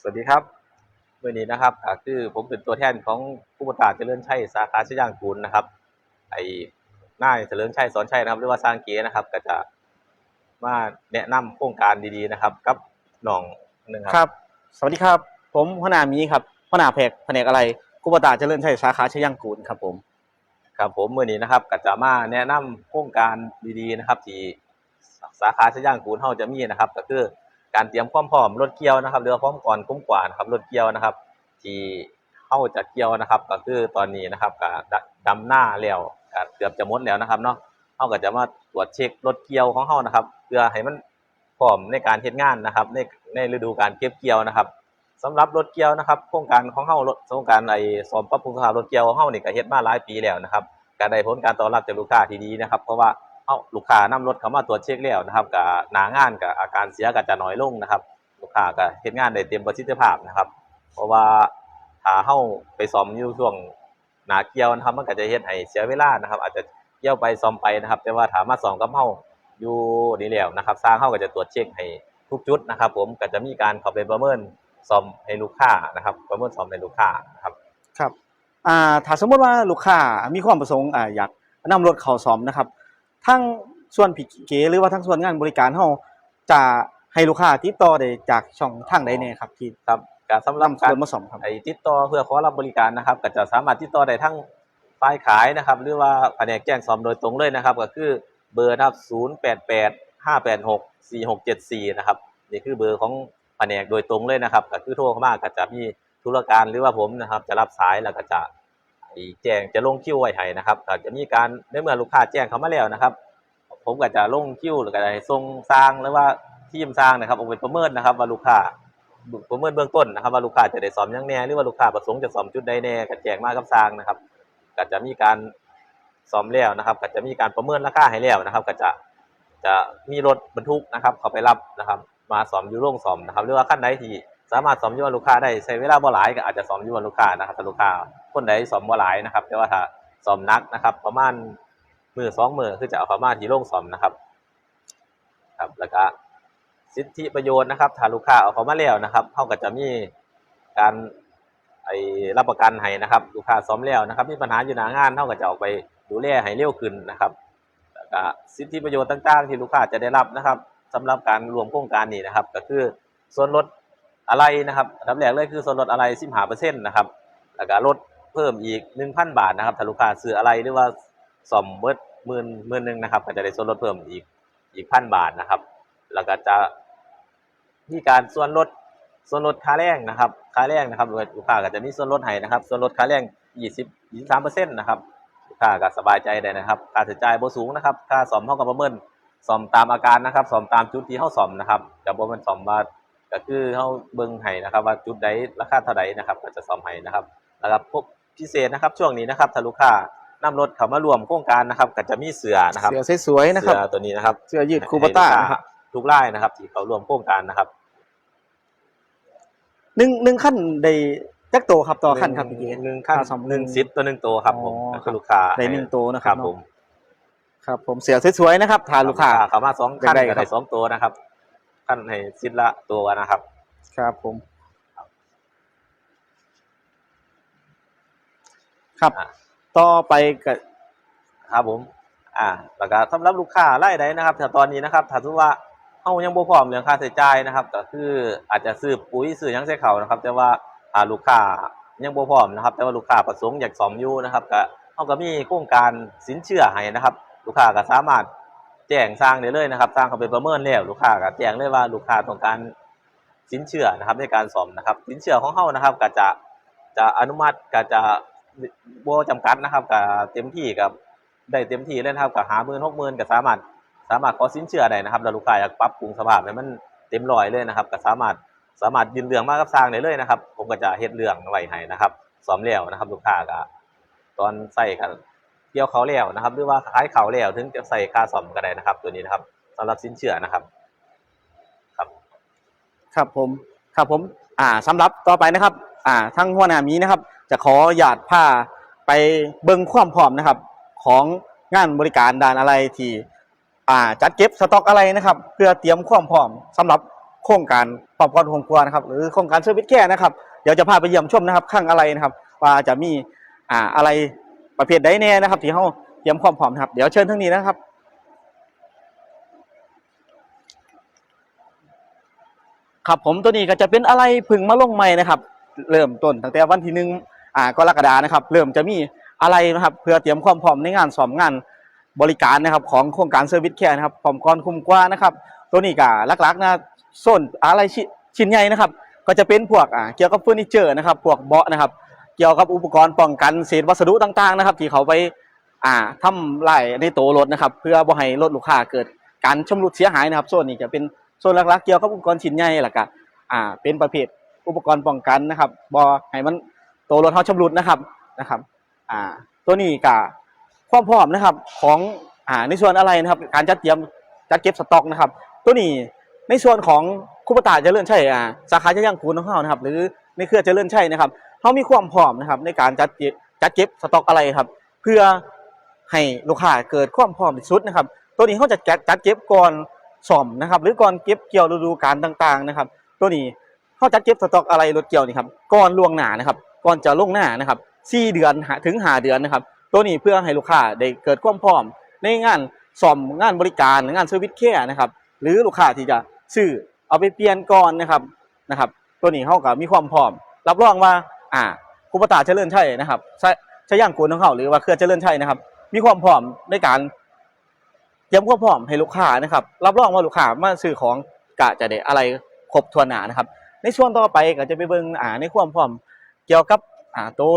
สวัสดีครับวันนี้นะครับก็คือผมเป็นตัวแทนของผู้ประกาศเจริญชัยสาขาชยางกูลนะครับ ไอ้นายเจริญชัยสอนชัยนะครับหรือว่าสร้างเก๋นะครับ ก็จะมาแนะนำโครงการดีๆนะครับ กับน้องหนึ่งคครับรับ สวัสดีครับ ผมพนามีครับพนาแผกแผนกอะไรกุปตาเจริญชัยสาขาชยังกูลครับผมครับผมมื่อนี้นะครับก็จะมาแนะนำโครงการดีๆนะครับ ที่สาขาชยางกูลเฮาจะมีนะครับ ก็คือ การเตรียมความพร้อมรถเกี่ยวนะครับหรือว่าพร้อมก่อนคุ้มกว่านะครับรถเกี่ยวนะครับ ที่เฮาจะเกี่ยวนะครับ ก็คือตอนนี้นะครับก็ดดำหน้าแล้วเกือบจะหมดแล้วนะครับเนาะเฮาก็จะมาตรวจเช็ครถเกี่ยวของเฮานะครับ เพื่อให้มันพร้อมในการเฮ็ดงานนะครับ ในในฤดูการเก็บเกี่ยวนะครับสำหรับรถเกี่ยวนะครับโครงการของเฮารถโครงการไอ้ซ่อมปรับปรุงสภาพรถเกี่ยวของเฮานี่ก็เฮ็ดมาหลายปีแล้วนะครับก็ได้ผลการตอบรับจากลูกค้าที่ดีนะครับ เพราะว่า เอาลูกค้านำรถเข้ามาตรวจเช็คแล้วนะครับก็หนางานก็อาการเสียก็จะน้อยลงนะครับ ลูกค้าก็เฮ็ดงานได้เต็มประสิทธิภาพนะครับ เพราะว่าถ้าเฮาไปซ่อมอยู่ช่วงหนาเกี่ยวนะครับมันก็จะเฮ็ดให้เสียเวลานะครับ อาจจะเกี่ยวไปซ่อมไปนะครับ แต่ว่าถ้ามาซ่อมกับเฮาอยู่นี่แล้วนะครับสร้างเฮาก็จะตรวจเช็คให้ทุกจุดนะครับ ผมก็จะมีการเข้าไปประเมินซ่อมให้ลูกค้านะครับ ประเมินซ่อมให้ลูกค้านะครับครับอ่าถ้าสมมติว่าลูกค้ามีความประสงค์อ่าอยากนำรถเข้าซ่อมนะครับ ทั้งส่วนผิเก๋หรือว่าทั้งส่วนงานบริการเฮาจะให้ลูกค้าติดต่อได้จากช่องทางใดแน่ครับที่ครับก็สำหรับนำการส่วนมาซ่อมครับ ไอ้ติดต่อเพื่อขอรับบริการนะครับ ก็จะสามารถติดต่อได้ทั้งฝ่ายขายนะครับ หรือว่าแผนกแจ้งซ่อมโดยตรงเลยนะครับ ก็คือเบอร์นะครับ0885864674 นะครับนี่คือเบอร์ของแผนกโดยตรงเลยนะครับ ก็คือโทรเข้ามาก็จะมีธุรการหรือว่าผมนะครับ จะรับสายแล้วก็จะ แจ้งจะลงคิวไว้ให้นะครับก็จะมีการในเมื่อลูกค้าแจ้งเขามาแล้วนะครับ ผมก็จะลงคิวหรือก็จะส่งสร้างหรือว่าทีมสร้างนะครับเอาไปประเมินนะครับ ว่าลูกค้าประเมินเบื้องต้นนะครับ ว่าลูกค้าจะได้ซ่อมยังแน่หรือว่าลูกค้าประสงค์จะซ่อมจุดใดแน่ก็แจ้งมากับสร้างนะครับก็จะมีการซ่อมแล้วนะครับ ก็จะมีการประเมินราคาให้แล้วนะครับ ก็จะจะมีรถบรรทุกนะครับ เขาไปรับนะครับ มาซ่อมอยู่โรงซ่อมนะครับหรือว่าคันใดที่ สามารถซ่อมยวนลูกค้าได้ใช้เวลาบ่หลายก็อาจจะซ่อมยวนลูกค้านะครับถ้าลูกค้าคนใดซ่อมบ่หลายนะครับ แต่ว่าถ้าซ่อมนักนะครับ ประมาณมือสองมือคือจะเอาเข้ามาที่โรงซ่อมนะครับ ครับแล้วก็สิทธิประโยชน์นะครับถ้าลูกค้าเอาเขามาแล้วนะครับเขาก็จะมีการไอ้รับประกันให้นะครับ ลูกค้าซ้อมแล้วนะครับ มีปัญหาอยู่หน้างานเขาก็จะออกไปดูแลให้เร็วขึ้นนะครับแล้วก็สิทธิประโยชน์ต่างๆ ที่ลูกค้าจะได้รับนะครับสำหรับการรวมโครงการนี้นะครับ ก็คือส่วนลด อะไรนะครับอันดับแรกเลยคือส่วนลดอะไร15%นะครับแล้วก็ลดเพิ่มอีก1,000บาทนะครับถ้าลูกค้าซื้ออะไรหรือว่าซ่อมเบิดหมื่นหมื่นหนึ่งนะครับก็จะได้ส่วนลดเพิ่มอีกอีกพันบาทนะครับ แล้วก็จะมีการส่วนลดส่วนลดค่าแรงนะครับค่าแรงนะครับลูกค้าก็จะมีส่วนลดให้นะครับ ส่วนลดค่าแรง20 23%นะครับลูกค้าก็สบายใจได้นะครับค่าใช้จ่ายบ่สูงนะครับค่าซ่อมเฮาก็ประเมินซ่อมตามอาการนะครับซ่อมตามจุดที่เฮาซ่อมนะครับก็บ่แม่นซ่อมว่า ก็คือเฮาเบิ่งให้นะครับว่าจุดใดราคาเท่าใดนะครับก็จะซ่อมให้นะครับแล้วก็พวกพิเศษนะครับช่วงนี้นะครับถ้าลูกค้านำรถเข้ามารวมโครงการนะครับก็จะมีเสื้อนะครับเสื้อสวยๆนะครับเสื้อตัวนี้นะครับเสื้อยืดคูปต้านะครับทุกไล่นะครับ ที่เขาร่วมโครงการนะครับหนึ่งหนึ่งขั้นได้จักโตครับต่อขั้นครับพี่เก๋หนึ่งขั้นค่าซ่อมหนึ่งซิปตัวหนึ่งตัวครับผมอ๋อก็คือลูกค้าได้หนึ่งตัวนะคครัรับบผมครับผมเสื้อสวยๆนะครับทานลูกค้าเขามาสองขั้นได้ก็ครัได้บสองตัวนะครับ ขั้นให้ซิปละตัวนะครับ ครับผม ครับ อ่าต่อไปก็ครับผม อ่า แล้วก็สำหรับลูกค้ารายใดนะครับถ้าตอนนี้นะครับถ้าสมมติว่าเฮายังบ่พร้อมเรื่องค่าใช้จ่ายนะครับ ก็คืออาจจะซื้อปุ๋ยซื้อหยังใส่เขานะครับ แต่ว่าถ้าลูกค้ายังบ่พร้อมนะครับ แต่ว่าลูกค้าประสงค์อยากซ่อมอยู่นะครับก็เฮาก็มีโครงการสินเชื่อให้นะครับ ลูกค้าก็สามารถ แจ้งสร้างได้เลยนะครับสร้างเขาไปประเมินแล้วลูกค้าก็แจ้งเลยว่าลูกค้าต้องการสินเชื่อนะครับในการซ่อมนะครับ สินเชื่อของเฮานะครับก็จะจะอนุมัติก็จะบ่จำกัดนะครับก็เต็มที่กับได้เต็มที่เลยนะครับกับหาหมื่นหกหมื่นก็สามารถสามารถขอสินเชื่อได้นะครับแล้วลูกค้าอยากปรับปรุงสภาพให้มันเต็มร้อยเลยนะครับก็สามารถสามารถยืนเรื่องมากับสร้างได้เลยนะครับ ผมก็จะเฮ็ดเรื่องไว้ให้นะครับซ้อมแล้วนะครับ ลูกค้าก็ตอนใส่กัน เกี่ยวเขาแล้วนะครับ หรือว่าขายเขาแล้วถึงจะใส่คาซ่อมก็ได้นะครับ ตัวนี้นะครับสำหรับสินเชื่อนะครับ ครับ ครับผม ครับผม อ่าสำหรับต่อไปนะครับ อ่า ทั้งหัวหน้ามีนะครับ จะขอหยาดผ้าไปเบิ่งความพร้อมนะครับ ของงานบริการด้านอะไรที่อ่าจัดเก็บสต็อกอะไรนะครับ เพื่อเตรียมความพร้อมสำหรับโครงการปรับปรุงโครงครัวนะครับ หรือโครงการเซอร์วิสแคร์นะครับ เดี๋ยวจะพาไปเยี่ยมชมนะครับข้างอะไรนะครับ ว่าจะมีอ่าอะไร ประเภทใดแน่นะครับ ที่เขาเตรียมความพร้อมนะครับ เดี๋ยวเชิญทั้งนี้นะครับครับผมตัวนี้ก็จะเป็นอะไรพึ่งมาลงใหม่นะครับ เริ่มต้นตั้งแต่วันที่หนึ่งอ่ากรกฎานะครับ เริ่มจะมีอะไรนะครับ เพื่อเตรียมความพร้อมในงานสอมงานบริการนะครับ ของโครงการเซอร์วิสแคร์นะครับพร้อมก่อนคุ้มกว่านะครับ ตัวนี้ก็ลักๆนะโซนอะไรชิชิ้นใหญ่นะครับ ก็จะเป็นพวกอ่าเกี่ยวกับเฟอร์นิเจอร์นะครับ พวกเบาะนะครับ เกี่ยวกับอุปกรณ์ป้องกันเศษวัสดุต่างๆนะครับ ที่เขาไปอ่าทำลายในตัวรถนะครับ เพื่อบ่ให้รถลูกค้าเกิดการชำรุดเสียหายนะครับโซนนี้จะเป็นโซนหลักๆ เกี่ยวกับอุปกรณ์ชิ้นใหญ่แหละก็อ่าเป็นประเภทอุปกรณ์ป้องกันนะครับบ่ให้มันตัวรถเขาชำรุดนะครับนะครับอ่าตัวนี้ก็ความพร้อมนะครับของอ่าในส่วนอะไรนะครับ การจัดเตรียมจัดเก็บสต็อกนะครับ ตัวนี้ในส่วนของคุปตาเจริญชัยอ่าสาขาจะย่างคูนของเรานะครับ หรือ ในเครือเจริญชัยนะครับเขามีความพร้อมนะครับในการจัดเก็บจัดเก็บสต็อกอะไรครับ เพื่อให้ลูกค้าเกิดความพร้อมที่สุดนะครับ ตัวนี้เขาจะจัดจัดเก็บก่อนซ่อมนะครับ หรือก่อนเก็บเกี่ยวฤดูกาลต่างๆนะครับ ตัวนี้เขาจัดเก็บสต็อกอะไรรถเกี่ยวนี่ครับก่อนล่วงหน้านะครับ ก่อนจะลงหน้านะครับสี่เดือนถึงหาเดือนนะครับ ตัวนี้เพื่อให้ลูกค้าได้เกิดความพร้อม ในงานซ่อมงานบริการงานเซอร์วิสแคร์นะครับ หรือลูกค้าที่จะซื้อเอาไปเปลี่ยนก่อนนะครับนะครับ ตัวนี้เขาก็มีความพร้อม รับรองว่า อ่าคุปตาเจริญชัยนะครับใช่ใช่ย่างกูนของเขาหรือว่าเครือเจริญชัยนะครับ มีความพร้อมในการเตรียมความพร้อมให้ลูกค้านะครับ รับรองว่าลูกค้ามาซื้อของกะจะได้อะไรครบถ้วนหนานะครับ ในช่วงต่อไปก็จะไปเบิ่งอ่าในความพร้อม เกี่ยวกับอ่าตัว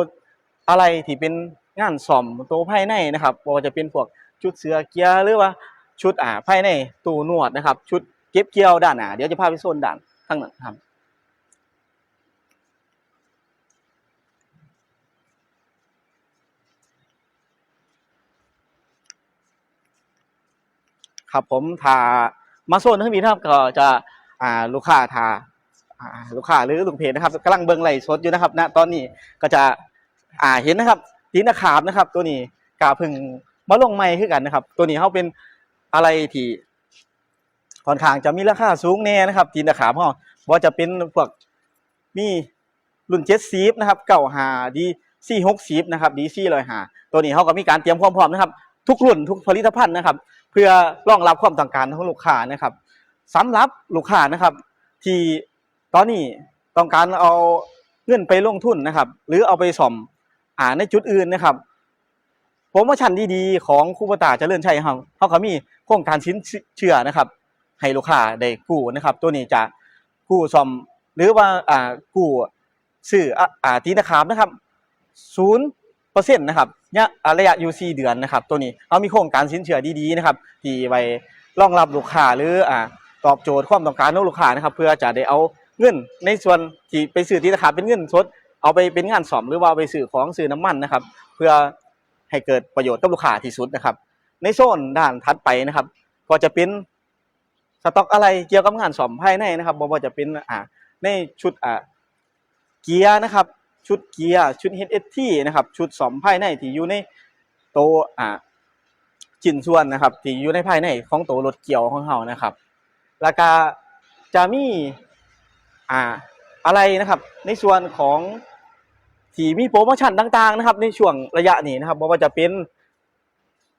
อะไรที่เป็นงานซ่อมตัวภายในนะครับว่าจะเป็นพวกชุดเสือเกียร์หรือว่าชุดอ่าภายในตู้นวดนะครับ ชุดเก็บเกี่ยวด้านหน้าเดี๋ยวจะพาไปโซนด้านข้างหลังครับ ครับผมถ้ามาโซนทั้งนี้นะครับก็จะอ่าลูกค้าถ้าอ่าลูกค้าหรือลูกเพจนะครับกำลังเบิ่งไลฟ์สดอยู่นะครับณตอนนี้ก็จะอ่าเห็นนะครับตีนตะขาบนะครับ ตัวนี้กาพึ่งมาลงใหม่คือกันนะครับ ตัวนี้เขาเป็นอะไรที่ค่อนข้างจะมีราคาสูงแน่นะครับตีนตะขาบเขาว่าจะเป็นพวกมีรุ่นเจ็ดซีฟนะครับเก่าหาดีสี่หกซีฟนะครับดีสี่ร้อยหาตัวนี้เขาก็มีการเตรียมความพร้อมนะครับ ทุกรุ่นทุกผลิตภัณฑ์นะครับ เพื่อรองรับความต้องการของลูกค้านะครับสำหรับลูกค้านะครับ ที่ตอนนี้ต้องการเอาเงินไปลงทุนนะครับ หรือเอาไปซ่อมอ่าในจุดอื่นนะครับโปรโมชั่นดีๆของคูปตาจะเจริญชัยเขาเขามีโครงการสินเชื่อนะครับ ให้ลูกค้าได้กู้นะครับ ตัวนี้จะกู้ซ่อมหรือว่าอ่ากู้ซื้ออ่าตีนะครับนะครับศูนย์ เปอร์เซ็นต์นะครับเนี่ยระยะอยู่4เดือนนะครับ ตัวนี้เรามีโครงการสินเชื่อดีๆนะครับที่ไว้รองรับลูกค้าหรืออ่าตอบโจทย์ความต้องการของลูกค้านะครับ เพื่อจะได้เอาเงินในส่วนที่ไปซื้อที่ราคาเป็นเงินสดเอาไปเป็นงานซ่อมหรือว่าไปซื้อของซื้อน้ำมันนะครับ เพื่อให้เกิดประโยชน์กับลูกค้าที่สุดนะครับ ในโซนด้านถัดไปนะครับ ก็จะเป็นสต็อกอะไรเกี่ยวกับงานซ่อมภายในนะครับบ่ว่าจะเป็นอ่าในชุดอ่าเกียร์นะครับ ชุดเกียร์ชุด HST นะครับชุดสอมภายในที่อยู่ในโตอ่าชิ้นส่วนนะครับที่อยู่ในภายในของตัวรถเกี่ยวของเรานะครับแล้วก็จะมีอ่าอะไรนะครับ ในส่วนของที่มีโปรโมชั่นต่างๆนะครับ ในช่วงระยะนี้นะครับว่าจะเป็น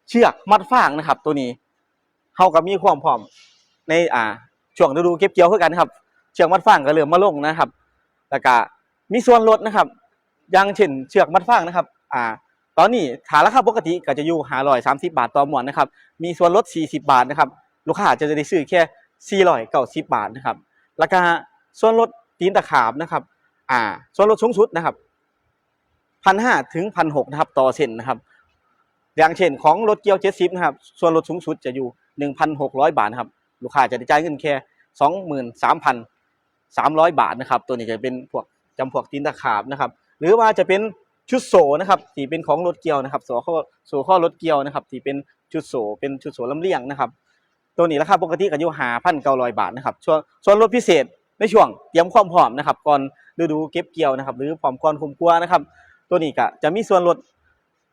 เชือกมัดฟางนะครับ ตัวนี้เฮาก็มีความพร้อมในอ่าช่วงฤดูเก็บเกี่ยวคือกันครับ เชือกมัดฟางก็เริ่มมาลงนะครับแล้วก็ มีส่วนลดนะครับอย่างเช่นเชือกมัดฟางนะครับอ่าตอนนี้ฐานราคาปกติก็จะอยู่530บาทต่อหมวนนะครับมีส่วนลด40บาทนะครับลูกค้าจะได้ซื้อแค่490บบาทนะครับแล้วก็ส่วนลดตีนตะขาบนะครับอ่าส่วนลดสูงสุดนะครับ1,500ถึง1,600นะครับต่อเส้นนะครับอย่างเช่นของรถเกียว70นะครับส่วนลดสูงสุดจะอยู่1,600บาทนะครับลูกค้าจะได้จ่ายเงินแค่23,000สามร้อยบาทนะครับตัวนี้จะเป็นพวก จำพวกตีนตะขาบนะครับ หรือว่าจะเป็นชุดโสนะครับที่เป็นของรถเกี่ยวนะครับโสข้อโสข้อรถเกี่ยวนะครับที่เป็นชุดโสเป็นชุดโสลำเลียงนะครับ ตัวนี้ราคาปกติก็อยู่หาพันเก้าร้อยบาทนะครับส่วนส่วนรถพิเศษในช่วงเตรียมความพร้อมนะครับก่อนฤดูเก็บเกี่ยวนะครับ หรือพร้อมก่อนคุมกลัวนะครับ ตัวนี้ก็จะมีส่วนลด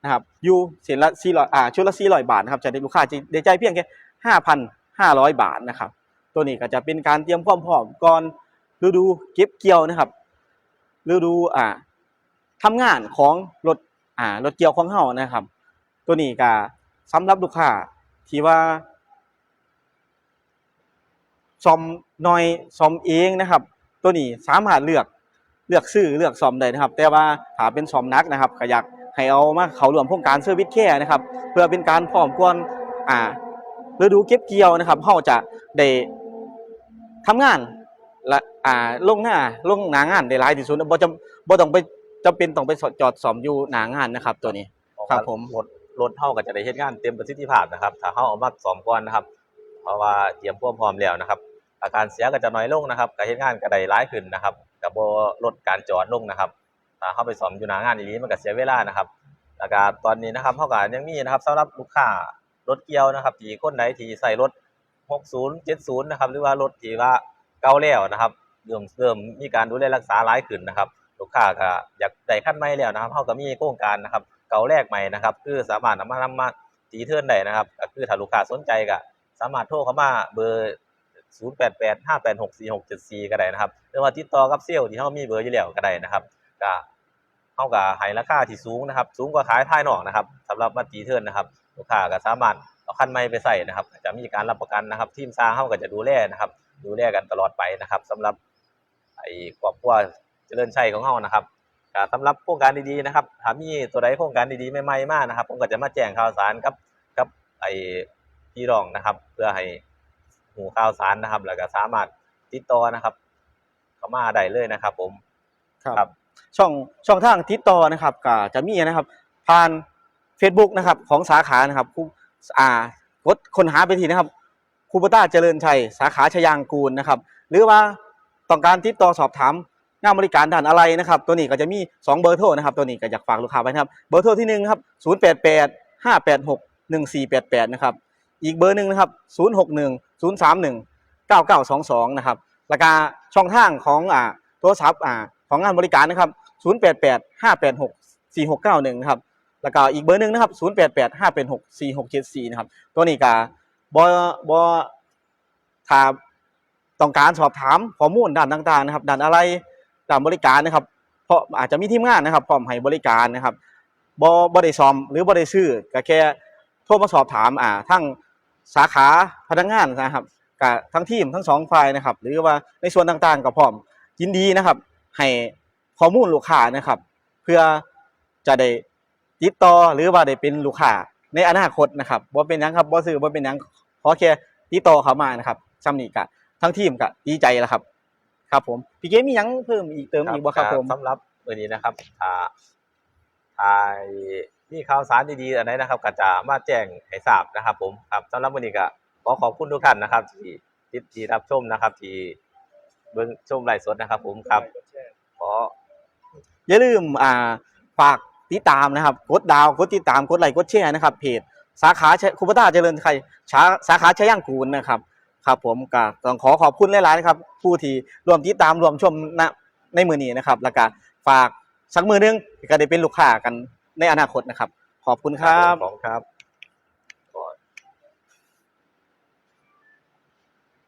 นะครับอยู่เส้นละสี่ร้อยอ่าชุดละสี่ร้อยบาทนะครับจะได้ลูกค้าจะได้ใจเพียงแค่ห้าพันห้าร้อยบาทนะครับ ตัวนี้ก็จะเป็นการเตรียมความพร้อมก่อนฤดูเก็บเกี่ยวนะครับ ฤดูอ่าทำงานของรถอ่ารถเกี่ยวของเฮานะครับ ตัวนี้ก็สำหรับลูกค้าที่ว่าซ่อมน้อยซ่อมเองนะครับ ตัวนี้สามารถเลือกเลือกซื้อเลือกซ่อมได้นะครับ แต่ว่าถ้าเป็นซ่อมนักนะครับก็อยากให้เอามาเขารวมโครงการเซอร์วิสแคร์นะครับ เพื่อเป็นการพร้อมก่อนอ่าฤดูเก็บเกี่ยวนะครับเฮาจะได้ทำงานและอ่าลงหน้าลงหน้างานได้หลายที่สุดบ่จำบ่ต้องไปจำเป็นต้องไปจอดซ่อมอยู่หน้างานนะครับ ตัวนี้ ครับผม รถรถเฮาก็จะได้เฮ็ดงานเต็มประสิทธิภาพนะครับ ถ้าเฮาเอามาซ่อมก่อนนะครับ เพราะว่าเตรียมความพร้อมแล้วนะครับ อาการเสียก็จะน้อยลงนะครับการเฮ็ดงานก็ได้หลายขึ้นนะครับก็บ่ลดการจอดลงนะครับถ้าเฮาไปซ่อมอยู่หน้างานอีหลีมันก็เสียเวลานะครับแล้วก็ตอนนี้นะครับเฮาก็ยังมีนะครับสำหรับลูกค้ารถเกี่ยวนะครับที่คนใดที่ใส่รถ 60 70 นะครับ หรือว่ารถที่ว่าเก่าแล้วนะครับ เริ่มเริ่มมีการดูแลรักษาหลายขึ้นนะครับ ลูกค้าก็อยากได้คันใหม่แล้วนะครับเฮาก็มีโครงการนะครับ เก่าแรกใหม่นะครับ คือสามารถนำมานำมาตีเทิร์นได้นะครับก็คือถ้าลูกค้าสนใจก็สามารถโทรเข้ามาเบอร์0885864674 ก็ได้นะครับหรือว่าติดต่อกับเซลล์ที่เฮามีเบอร์อยู่แล้วก็ได้นะครับก็เฮาก็ให้ราคาที่สูงนะครับ สูงกว่าขายภายนอกนะครับสำหรับมาตีเทิร์นนะครับ ลูกค้าก็สามารถเอาคันใหม่ไปใส่นะครับ จะมีการรับประกันนะครับ ทีมซาเฮาก็จะดูแลนะครับ ดูแลกันตลอดไปนะครับสำหรับ ครอบครัวเจริญชัยของเฮานะครับก็สำหรับโครงการดีๆนะครับถ้ามีตัวใดโครงการดีๆใหม่ๆมานะครับ ผมก็จะมาแจ้งข่าวสารกับกับไอ้พี่รองนะครับ เพื่อให้หูข่าวสารนะครับ แล้วก็สามารถติดต่อนะครับเข้ามาได้เลยนะครับ ผมครับ ช่องช่องทางติดต่อนะครับก็จะมีนะครับ ผ่าน Facebook นะครับ ของสาขานะครับครูอ่ากดค้นหาไปทีนะครับครูปต้าเจริญชัย สาขาชยางกูลนะครับ หรือว่า ต้องการติดต่อสอบถามงานบริการด้านอะไรนะครับ ตัวนี้ก็จะมี 2 เบอร์โทรนะครับ ตัวนี้ก็อยากฝากลูกค้าไว้นะครับ เบอร์โทรที่หนึ่งครับ088 586 1488นะครับ อีกเบอร์หนึ่งนะครับ061 031 9922นะครับแล้วก็ช่องทางของอ่าโทรศัพท์อ่าของงานบริการนะครับ088 586 4691นะครับแล้วก็อีกเบอร์หนึ่งนะครับ088 586 4674นะครับ ตัวนี้ก็บ่บ่ถ้า ต้องการสอบถามข้อมูลด้านต่างๆนะครับด้านอะไรด้านบริการนะครับ เพราะอาจจะมีทีมงานนะครับพร้อมให้บริการนะครับบ่บ่ได้ซ่อมหรือบ่ได้ซื้อก็แค่โทรมาสอบถามอ่าทั้งสาขาพนักงานนะครับกับทั้งทีมทั้งสองฝ่ายนะครับ หรือว่าในส่วนต่างๆก็พร้อมยินดีนะครับ ให้ข้อมูลลูกค้านะครับ เพื่อจะได้ติดต่อหรือว่าได้เป็นลูกค้าในอนาคตนะครับบ่เป็นหยังครับบ่ซื้อบ่เป็นหยังขอแค่ติดต่อเข้ามานะครับซ้ำนี้ก็ ทั้งทีมก็ดีใจแล้วครับ ครับ ผมพี่เกมมีหยังเพิ่มอีกเติมอีกบ่ครับผมสำหรับวันนี้นะครับถ้าถ้ามีข่าวสารดีๆอันไหนนะครับก็จะมาแจ้งให้ทราบนะครับ ผมครับสำหรับวันนี้ก็ขอขอบคุณทุกท่านนะครับ ที่ที่ที่รับชมนะครับ ที่เบิ่งชมไลฟ์สดนะครับ ผมครับขออย่าลืมอ่าฝากติดตามนะครับ กดดาวกดติดตามกดไลค์กดแชร์นะครับเพจสาขาคุปตาเจริญไทยสาสาขาชย่างกูลนะครับ ครับผมก็ต้องขอขอบคุณหลายๆนะครับ ผู้ที่รวมติดตามรวมชมณในมือนี้นะครับ แล้วก็ฝากสักมือนึงก็ได้เป็นลูกค้ากันในอนาคตนะครับ ขอบคุณครับ ของครับ